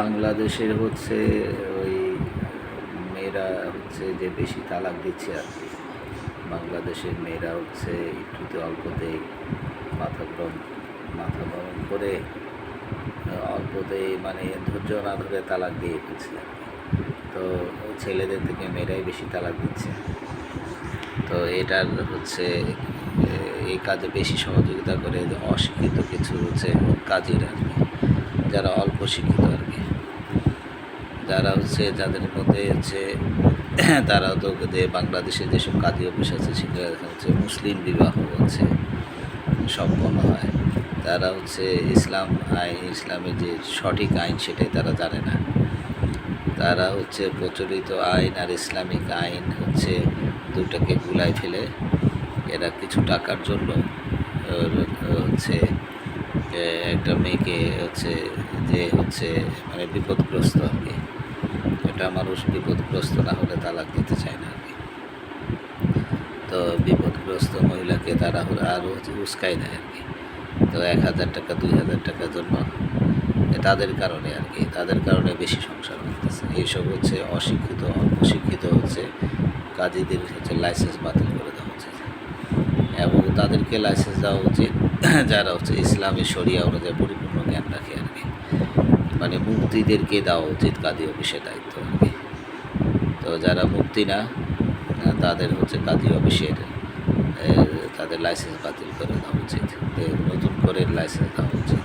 বাংলাদেশের হচ্ছে ওই মেয়েরা হচ্ছে যে বেশি তালাক দিচ্ছে আর কি। বাংলাদেশের মেয়েরা হচ্ছে একটুতে অল্পতেই মাথা গরম মাথা গরম করে অল্পতেই মানে ধৈর্য না ধরে তালাক দিয়ে ফেলছে তো ছেলেদের থেকে মেয়েরাই বেশি তালাক দিচ্ছে। তো এটার হচ্ছে এই কাজে বেশি সহযোগিতা করে অশিক্ষিত কিছু হচ্ছে কাজের আর কি, যারা অল্প শিক্ষিত আর কি। যারা হচ্ছে যাদের মধ্যে হচ্ছে, তারা তো বাংলাদেশে যেসব কাজী অফিস আছে সেখানে দেখা হচ্ছে মুসলিম বিবাহ হচ্ছে, সম্পন্ন হয়। তারা হচ্ছে ইসলাম আইন, ইসলামের যে সঠিক আইন সেটাই তারা জানে না। তারা হচ্ছে প্রচলিত আইন আর ইসলামিক আইন হচ্ছে দুটাকে গুলাই ফেলে। এরা কিছু টাকার জন্য হচ্ছে একটা মেয়েকে হচ্ছে, যে হচ্ছে মানে বিপদগ্রস্ত আর কি। এটা মানুষ বিপদগ্রস্ত না হলে তালাক দিতে চায় না আর তো বিপদগ্রস্ত মহিলাকে তারা আরও উস্কাই দেয় আর কি তো এক হাজার টাকা, দুই হাজার টাকার জন্য তাদের কারণে আর কি তাদের কারণে বেশি সংসার হতেছে এইসব হচ্ছে অশিক্ষিত অশিক্ষিত হচ্ছে, কাজীদের হচ্ছে লাইসেন্স বাতিল করে দেওয়া উচিত এবং তাদেরকে লাইসেন্স দেওয়া উচিত, যারা হচ্ছে ইসলামী শরিয়া অনুযায়ী পরিপূর্ণ জ্ঞান মানে মুক্তিদেরকে দেওয়া উচিত কাজী অফিসে দায়িত্ব কি তো যারা মুক্তি না তাদের হচ্ছে কাজী অফিসের তাদের লাইসেন্স বাতিল করে দেওয়া উচিত। নতুন করে লাইসেন্স দেওয়া উচিত।